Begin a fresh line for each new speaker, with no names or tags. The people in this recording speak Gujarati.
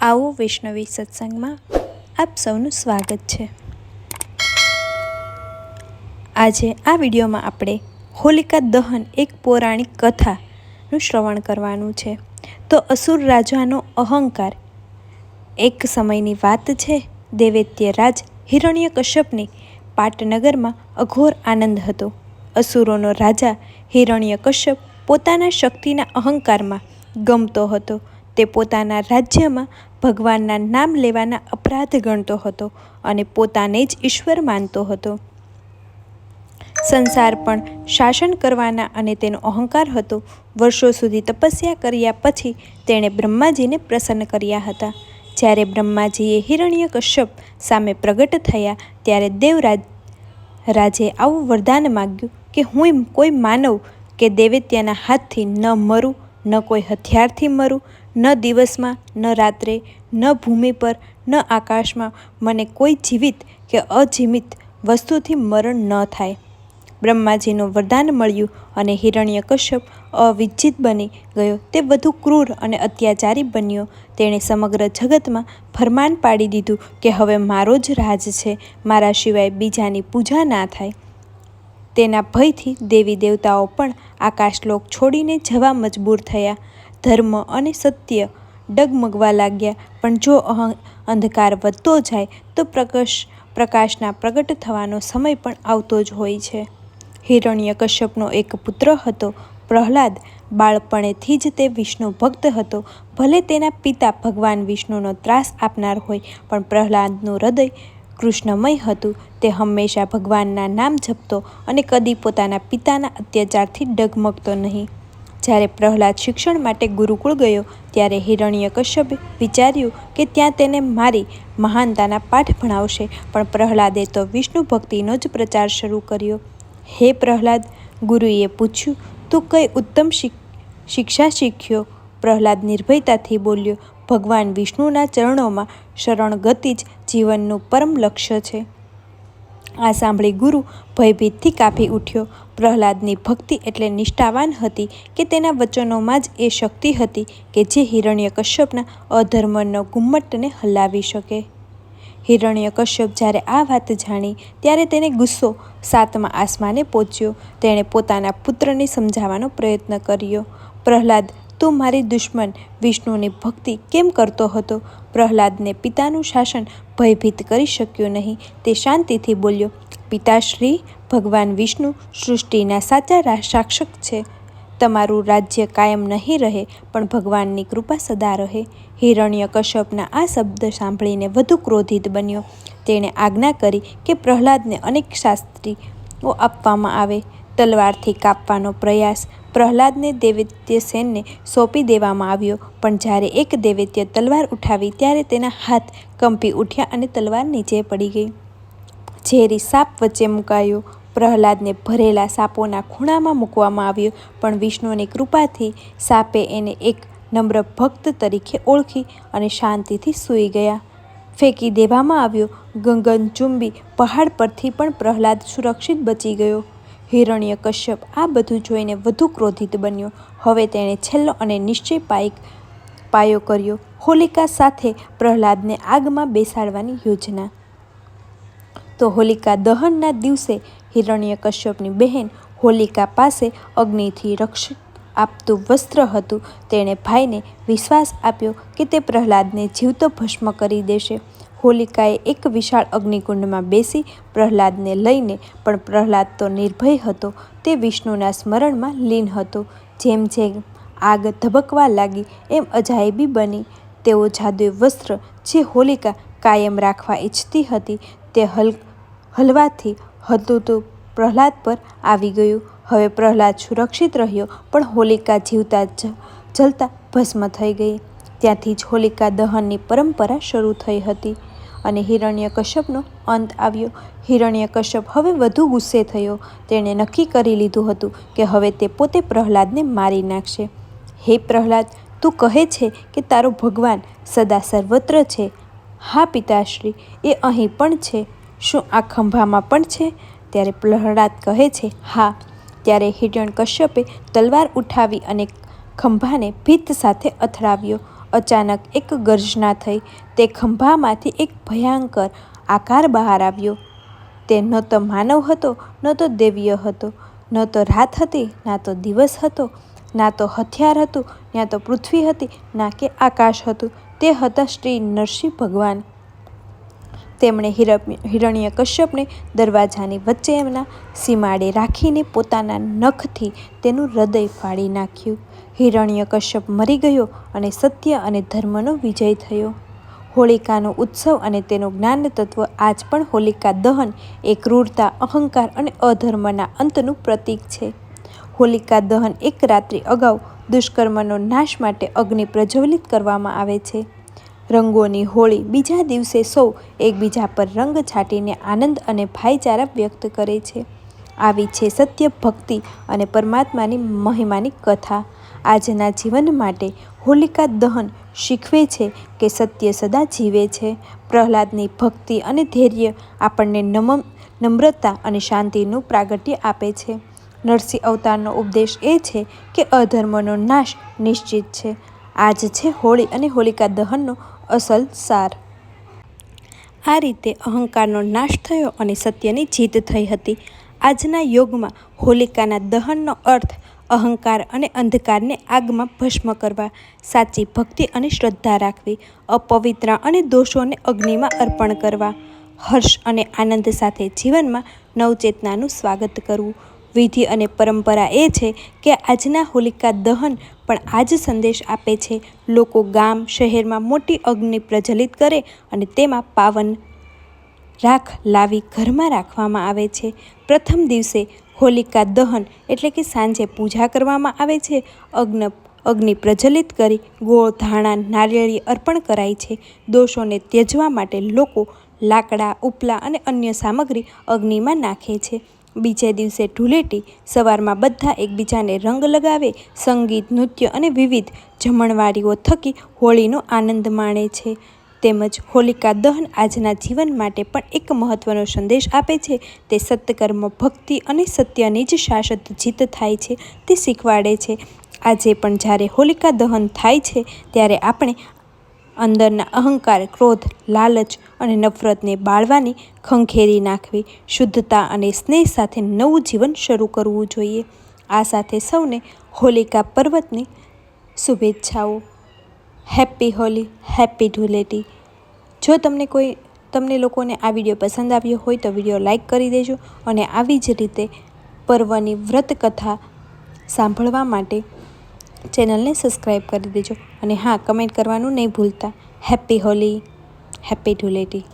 આવો વૈષ્ણવી સત્સંગમાં આપ સૌનું સ્વાગત છે. આજે આ વિડીયોમાં આપણે હોલિકા દહન એક પૌરાણિક કથાનું શ્રવણ કરવાનું છે. તો અસુર રાજાનો અહંકાર એક સમયની વાત છે. દેવૈત્ય રાજ હિરણ્ય કશ્યપને પાટનગરમાં અઘોર આનંદ હતો. અસુરોનો રાજા હિરણ્ય કશ્યપ પોતાના શક્તિના અહંકારમાં ગમતો હતો. તે પોતાના રાજ્યમાં ભગવાનના નામ લેવાના અપરાધ ગણતો હતો અને પોતાને જ ઈશ્વર માનતો હતો. સંસાર પણ શાસન કરવાના અને તેનો અહંકાર હતો. વર્ષો સુધી તપસ્યા કર્યા પછી તેણે બ્રહ્માજીને પ્રસન્ન કર્યા હતા. જ્યારે બ્રહ્માજીએ હિરણ્ય કશ્યપ સામે પ્રગટ થયા, ત્યારે દેવરાજ રાજે આવું વરદાન માગ્યું કે હું કોઈ માનવ કે દૈવત્યના હાથથી ન મરું, ન કોઈ હથિયારથી મરું ન દિવસમાં, ન રાત્રે, ન ભૂમિ પર, ન આકાશમાં મને કોઈ જીવિત કે અજીવિત વસ્તુથી મરણ ન થાય. બ્રહ્માજીનું વરદાન મળ્યું અને હિરણ્યકશ્યપ અવિજિત બની ગયો. તે વધુ ક્રૂર અને અત્યાચારી બન્યો. તેણે સમગ્ર જગતમાં ફરમાન પાડી દીધું કે હવે મારો જ રાજ છે. મારા સિવાય બીજાની પૂજા ના થાય. તેના ભયથી દેવી દેવતાઓ પણ આકાશલોક છોડીને જવા મજબૂર થયા. ધર્મ અને સત્ય ડગમગવા લાગ્યા. પણ જો અંધકાર વધતો જાય, તો પ્રકાશ, પ્રકાશના પ્રગટ થવાનો સમય પણ આવતો જ હોય છે. હિરણ્ય કશ્યપનો એક પુત્ર હતો, પ્રહલાદ. બાળપણેથી જ તે વિષ્ણુ ભક્ત હતો. ભલે તેના પિતા ભગવાન વિષ્ણુનો ત્રાસ આપનાર હોય, પણ પ્રહલાદનું હૃદય કૃષ્ણમય હતું. તે હંમેશા ભગવાનના નામ જપતો અને કદી પોતાના પિતાના અત્યાચારથી ડગમગતો નહીં. જ્યારે પ્રહલાદ શિક્ષણ માટે ગુરુકુળ ગયો, ત્યારે હિરણ્યકશ્યપે વિચાર્યું કે ત્યાં તેને મારી મહાનતાના પાઠ ભણાવશે, પણ પ્રહલાદે તો વિષ્ણુ ભક્તિનો જ પ્રચાર શરૂ કર્યો. હે પ્રહલાદ, ગુરુએ પૂછ્યું, તું કઈ ઉત્તમ શિક્ષા શીખ્યો? પ્રહલાદ નિર્ભયતાથી બોલ્યો, ભગવાન વિષ્ણુના ચરણોમાં શરણગતિ જ જીવનનું પરમ લક્ષ્ય છે. આ સાંભળી ગુરુ ભયભીતથી કાપી ઉઠ્યો. પ્રહલાદની ભક્તિ એટલે નિષ્ઠાવાન હતી કે તેના વચનોમાં જ એ શક્તિ હતી કે જે હિરણ્યકશ્યપના અધર્મનો ગુમ્મટને હલાવી શકે. હિરણ્યકશ્યપ જ્યારે આ વાત જાણી, ત્યારે તેને ગુસ્સો સાતમા આસમાને પહોંચ્યો. તેણે પોતાના પુત્રને સમજાવવાનો પ્રયત્ન કર્યો. પ્રહલાદ તું મારી દુશ્મન વિષ્ણુની ભક્તિ કેમ કરતો હતો? પ્રહલાદને પિતાનું શાસન ભયભીત કરી શક્યો નહીં. તે શાંતિથી બોલ્યો, પિતાશ્રી, ભગવાન વિષ્ણુ સૃષ્ટિના સાચા શાસક છે. તમારું રાજ્ય કાયમ નહીં રહે, પણ ભગવાનની કૃપા સદા રહે. હિરણ્ય કશ્યપના આ શબ્દ સાંભળીને વધુ ક્રોધિત બન્યો. તેણે આજ્ઞા કરી કે પ્રહલાદને અનેક શાસ્ત્રીઓ આપવામાં આવે. તલવારથી કાપવાનો પ્રયાસ પ્રહલાદને દૈવત્ય સેનને સોંપી દેવામાં આવ્યો. પણ જ્યારે એક દૈવત્ય તલવાર ઉઠાવી, ત્યારે તેના હાથ કંપી ઉઠ્યા અને તલવાર નીચે પડી ગઈ. ઝેરી સાપ વચ્ચે મુકાયો. પ્રહલાદને ભરેલા સાપોના ખૂણામાં મૂકવામાં આવ્યો, પણ વિષ્ણુની કૃપાથી સાપે એને એક નમ્ર ભક્ત તરીકે ઓળખી અને શાંતિથી સૂઈ ગયા. ફેંકી દેવામાં આવ્યો. ગંગનચુંબી પહાડ પરથી પણ પ્રહલાદ સુરક્ષિત બચી ગયો. હિરણ્ય કશ્યપ આ બધું જોઈને વધુ ક્રોધિત બન્યો. હવે તેણે છેલ્લો અને નિશ્ચય પાયક પાયો કર્યો. હોલિકા સાથે પ્રહલાદને આગમાં બેસાડવાની યોજના. તો હોલિકા દહનના દિવસે હિરણ્ય કશ્યપની બહેન હોલિકા પાસે અગ્નિથી રક્ષક આપતું વસ્ત્ર હતું. તેણે ભાઈને વિશ્વાસ આપ્યો કે તે પ્રહલાદને જીવતો ભસ્મ કરી દેશે. હોલિકાએ એક વિશાળ અગ્નિકુંડમાં બેસી પ્રહલાદને લઈને, પણ પ્રહલાદ તો નિર્ભય હતો. તે વિષ્ણુના સ્મરણમાં લીન હતો. જેમ જેમ આગ ધબકવા લાગી, એમ અજાયબી બની. તેઓ જાદુ વસ્ત્ર જે હોલિકા કાયમ રાખવા ઈચ્છતી હતી, તે હલ, હલવાથી હતું તો પ્રહલાદ પર આવી ગયું. હવે પ્રહલાદ સુરક્ષિત રહ્યો, પણ હોલિકા જીવતા જ જલતા ભસ્મ થઈ ગઈ. ત્યાંથી જ હોલિકા દહનની પરંપરા શરૂ થઈ હતી અને હિરણ્યકશ્યપનો અંત આવ્યો. હિરણ્યકશ્યપ હવે વધુ ગુસ્સે થયો. તેણે નક્કી કરી લીધું હતું કે હવે તે પોતે પ્રહલાદને મારી નાખશે. હે પ્રહલાદ, તું કહે છે કે તારો ભગવાન સદા સર્વત્ર છે. હા, પિતાશ્રી, એ અહીં પણ છે. શું આ ખંભામાં પણ છે? ત્યારે પ્રહલાદ કહે છે, હા. ત્યારે હિરણ્યકશ્યપે તલવાર ઉઠાવી અને ખંભાને ભીત સાથે અથડાવ્યો. અચાનક એક ગર્જના થઈ. તે ખંભામાંથી એક ભયંકર આકાર બહાર આવ્યો. તે ન તો માનવ હતો, ન તો દેવીય હતો, ન તો રાત હતી, ના તો દિવસ હતો, ના તો હથિયાર હતું, ના તો પૃથ્વી હતી, ના કે આકાશ હતું. તે હતા શ્રી નરસિંહ ભગવાન. તેમણે હિરણ્ય કશ્યપને દરવાજાની વચ્ચે એમના સીમાડે રાખીને પોતાના નખથી તેનું હૃદય ફાડી નાખ્યું. હિરણ્ય કશ્યપ મરી ગયો અને સત્ય અને ધર્મનો વિજય થયો. હોલિકાનો ઉત્સવ અને તેનું જ્ઞાન તત્વ આજ પણ હોલિકા દહન એ ક્રૂરતા અહંકાર અને અધર્મના અંતનું પ્રતીક છે. હોલિકા દહન એક રાત્રિ અગાઉ દુષ્કર્મનો નાશ માટે અગ્નિ પ્રજ્વલિત કરવામાં આવે છે. રંગોની હોળી બીજા દિવસે સૌ એકબીજા પર રંગ છાંટીને આનંદ અને ભાઈચારા વ્યક્ત કરે છે. આવી છે સત્ય, ભક્તિ અને પરમાત્માની મહિમાની કથા. આજના જીવન માટે હોલિકા દહન શીખવે છે કે સત્ય સદા જીવે છે. પ્રહલાદની ભક્તિ અને ધૈર્ય આપણને નમ, નમ્રતા અને શાંતિનું પ્રાગટ્ય આપે છે. નરસિંહ અવતારનો ઉપદેશ એ છે કે અધર્મનો નાશ નિશ્ચિત છે. આજ છે હોળી અને હોલિકા દહનનો અસલ સાર. આ રીતે અહંકારનો નાશ થયો અને સત્યની જીત થઈ હતી. આજના યુગમાં હોલિકાના દહનનો અર્થ અહંકાર અને અંધકારને આગમાં ભસ્મ કરવા, સાચી ભક્તિ અને શ્રદ્ધા રાખવી, અપવિત્ર અને દોષોને અગ્નિમાં અર્પણ કરવા, હર્ષ અને આનંદ સાથે જીવનમાં નવચેતનાનું સ્વાગત કરવું વિધિ અને પરંપરા એ છે કે આજના હોલિકા દહન પણ આ જ સંદેશ આપે છે. લોકો ગામ, શહેરમાં મોટી અગ્નિ પ્રજ્વલિત કરે અને તેમાં પાવન રાખ લાવી ઘરમાં રાખવામાં આવે છે. પ્રથમ દિવસે હોલિકા દહન એટલે કે સાંજે પૂજા કરવામાં આવે છે. અગ્ન, અગ્નિ પ્રજ્વલિત કરી ગોળ, ધાણા, નારિયેળી અર્પણ કરાય છે. દોષોને ત્યજવા માટે લોકો લાકડા, ઉપલા અને અન્ય સામગ્રી અગ્નિમાં નાખે છે. બીજે દિવસે ધૂળેટી સવારમાં બધા એકબીજાને રંગ લગાવે, સંગીત, નૃત્ય અને વિવિધ જમણવારીઓ થકી હોળીનો આનંદ માણે છે. તેમજ હોલિકા દહન આજના જીવન માટે પણ એક મહત્ત્વનો સંદેશ આપે છે. તે સત્કર્મ, ભક્તિ અને સત્યની જ શાશ્વત જીત થાય છે. તે શીખવાડે છે. આજે પણ જ્યારે હોલિકા દહન થાય છે, ત્યારે આપણે અંદરના અહંકાર, ક્રોધ, લાલચ અને નફરતને બાળવાની ખંખેરી નાખવી, શુદ્ધતા અને સ્નેહ સાથે નવું જીવન શરૂ કરવું જોઈએ. આ સાથે સૌને હોલિકા પર્વતની શુભેચ્છાઓ. Happy Holi happy Dhuleti. જો તમને કોઈ, તમને લોકોને આ વીડિયો પસંદ આવ્યો હોય તો વીડિયો લાઇક કરી દેજો અને આવી જ રીતે પર્વની વ્રત કથા સાંભળવા માટે ચેનલને સબસ્ક્રાઈબ કરી દેજો અને હા કમેન્ટ કરવાનું નહીં ભૂલતા. Happy Holi happy Dhuleti